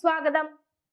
സ്വാഗതം.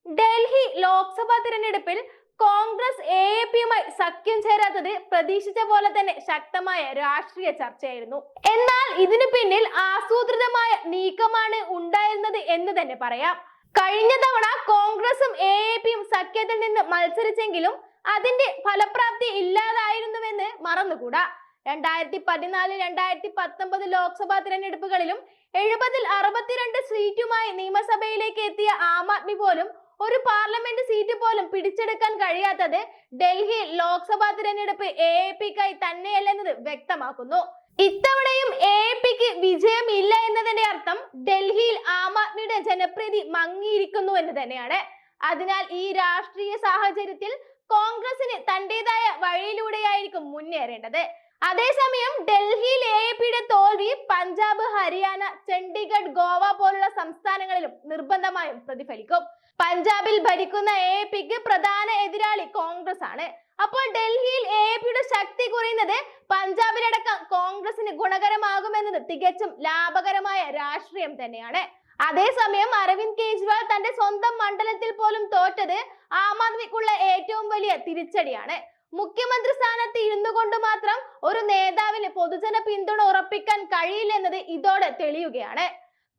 ഡൽഹി ലോക്സഭാ തിരഞ്ഞെടുപ്പിൽ Congress A A പിയുമായി സഖ്യം ചേരാത്തത് പ്രതീക്ഷിച്ച പോലെ തന്നെ ശക്തമായ രാഷ്ട്രീയ ചർച്ചയായിരുന്നു. എന്നാൽ ഇതിനു പിന്നിൽ ആസൂത്രിതമായ നീക്കമാണ് ഉണ്ടായിരുന്നത് എന്ന് തന്നെ പറയാം. കഴിഞ്ഞ തവണ കോൺഗ്രസും എ എ പിയും സഖ്യത്തിൽ നിന്ന് മത്സരിച്ചെങ്കിലും അതിന്റെ ഫലപ്രാപ്തി ഇല്ലാതായിരുന്നുവെന്ന് മറന്നുകൂടാ. രണ്ടായിരത്തി പതിനാല് രണ്ടായിരത്തി പത്തൊമ്പത് ലോക്സഭാ തിരഞ്ഞെടുപ്പുകളിലും എഴുപതിൽ അറുപത്തിരണ്ട് സീറ്റുമായി നിയമസഭയിലേക്ക് എത്തിയ ആം ആദ്മി പോലും ഒരു പാർലമെന്റ് സീറ്റ് പോലും പിടിച്ചെടുക്കാൻ കഴിയാത്തത് ഡൽഹി ലോക്സഭാ തിരഞ്ഞെടുപ്പ് എ പിക്കായി തന്നെയല്ലെന്നത് വ്യക്തമാക്കുന്നു. ഇത്തവണയും എ പിക്ക് വിജയമില്ല എന്നതിന്റെ അർത്ഥം ഡൽഹിയിൽ ആം ആദ്മിയുടെ ജനപ്രീതി മങ്ങിയിരിക്കുന്നു എന്ന് തന്നെയാണ്. അതിനാൽ ഈ രാഷ്ട്രീയ സാഹചര്യത്തിൽ കോൺഗ്രസിന് തന്റേതായ വഴിയിലൂടെയായിരിക്കും മുന്നേറേണ്ടത്. അതേസമയം ഡൽഹിയിൽ എ പിയുടെ തോൽവി പഞ്ചാബ് ഹരിയാന ചണ്ഡീഗഡ് ഗോവ പോലുള്ള സംസ്ഥാനങ്ങളിലും നിർബന്ധമായും പ്രതിഫലിക്കും. പഞ്ചാബിൽ ഭരിക്കുന്ന എ പിക്ക് പ്രധാന എതിരാളി കോൺഗ്രസ് ആണ്. അപ്പോൾ ഡൽഹിയിൽ എ പിയുടെ ശക്തി കുറയുന്നത് പഞ്ചാബിലടക്കം കോൺഗ്രസിന് ഗുണകരമാകുമെന്നത് തികച്ചും ലാഭകരമായ രാഷ്ട്രീയം തന്നെയാണ്. അതേസമയം അരവിന്ദ് കെജ്രിവാൾ തന്റെ സ്വന്തം മണ്ഡലത്തിൽ പോലും തോറ്റത് ആം ആദ്മിക്കുള്ള ഏറ്റവും വലിയ തിരിച്ചടിയാണ്. മുഖ്യമന്ത്രി സ്ഥാനത്ത് ഇരുന്നു കൊണ്ട് മാത്രം ഒരു നേതാവിന് പൊതുജന പിന്തുണ ഉറപ്പിക്കാൻ കഴിയില്ലെന്നത് ഇതോടെ തെളിയുകയാണ്.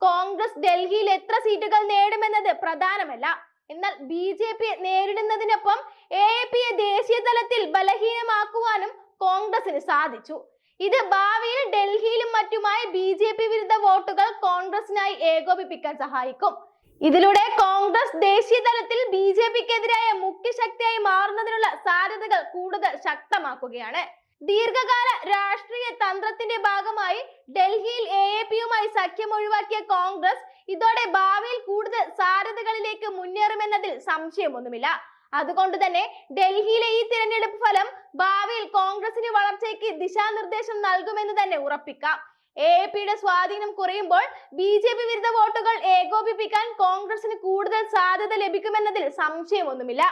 കോൺഗ്രസ് ഡൽഹിയിൽ എത്ര സീറ്റുകൾ നേടുമെന്നത് പ്രധാനമല്ല. എന്നാൽ ബി ജെ പി നേരിടുന്നതിനൊപ്പം എ പിയെ ദേശീയ തലത്തിൽ ബലഹീനമാക്കുവാനും കോൺഗ്രസിന് സാധിച്ചു. ഇത് ഭാവിയിൽ ഡൽഹിയിലും മറ്റുമായി ബി ജെ പി വിരുദ്ധ വോട്ടുകൾ കോൺഗ്രസിനായി ഏകോപിപ്പിക്കാൻ സഹായിക്കും. ഇതിലൂടെ കോൺഗ്രസ് ദേശീയ തലത്തിൽ ബി ജെ പിക്കെതിരായ മുഖ്യശക്തിയായി മാറുന്നതിനുള്ള സാധ്യതകൾ കൂടുതൽ ശക്തമാക്കുകയാണ്. ദീർഘകാല രാഷ്ട്രീയ തന്ത്രത്തിന്റെ ഭാഗമായി ഡൽഹിയിൽ എ എ പിയുമായി സഖ്യം ഒഴിവാക്കിയ കോൺഗ്രസ് ഇതോടെ ഭാവിയിൽ കൂടുതൽ സാധ്യതകളിലേക്ക് മുന്നേറുമെന്നതിൽ സംശയമൊന്നുമില്ല. അതുകൊണ്ട് തന്നെ ഡൽഹിയിലെ ഈ തിരഞ്ഞെടുപ്പ് ഫലം ഭാവിയിൽ കോൺഗ്രസിന് വളർച്ചയ്ക്ക് ദിശാനിർദ്ദേശം നൽകുമെന്ന് തന്നെ ഉറപ്പിക്കാം. എ പിയുടെ സ്വാധീനം കുറയുമ്പോൾ ബി ജെ പി വിരുദ്ധ വോട്ടുകൾ ഏകോപിപ്പിക്കാൻ കോൺഗ്രസിന് കൂടുതൽ സാധ്യത ലഭിക്കുമെന്നതിൽ സംശയമൊന്നുമില്ല.